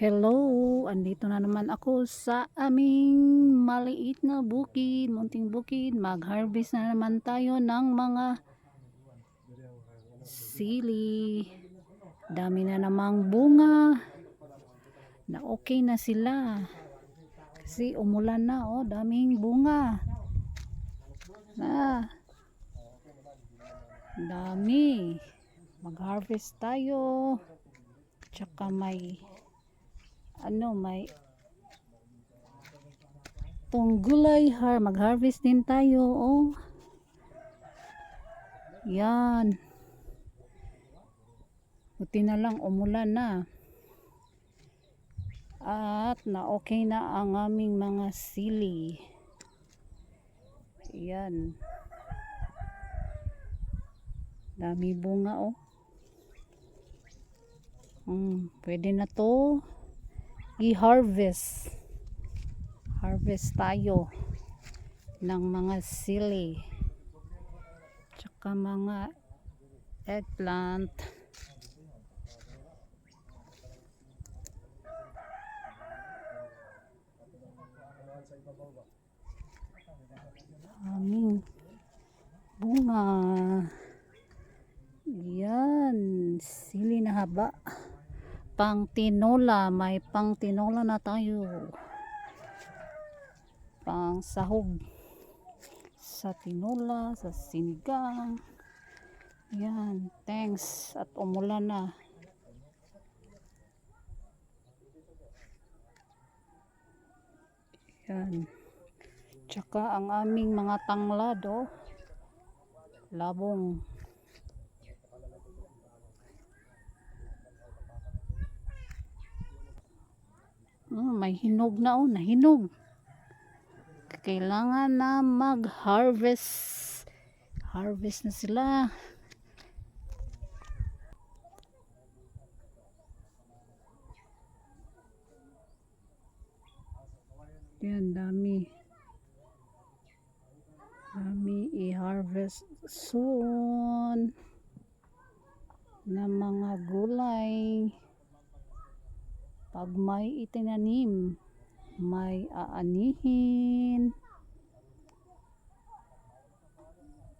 Hello, andito na naman ako sa aming maliit na bukid, munting bukid. Mag-harvest na naman tayo ng mga sili. Dami na namang bunga. Na okay na sila. Kasi umulan na, oh, daming bunga. Na. Dami. Mag-harvest tayo. Tsaka may ano may tunggulay har mag-harvest din tayo oh. Yan. Buti na lang umulan na. At na okay na ang aming mga sili. Yan. Dami bunga oh. Mm, pwede na to i-harvest. Harvest tayo ng mga sili. Tsaka mga eggplant. Aming bunga. Yan. Sili na haba pang tinola may pang tinola na tayo. Pang sahog sa tinola sa sinigang. Yan thanks. At umulan na. Yan. Tsaka ang aming mga tanglad oh labong Oh, may hinog na oh, nahinog. Kailangan na mag-harvest. Harvest na sila. Yan, dami. Dami i-harvest soon na mga gulay pag may itinanim may aanihin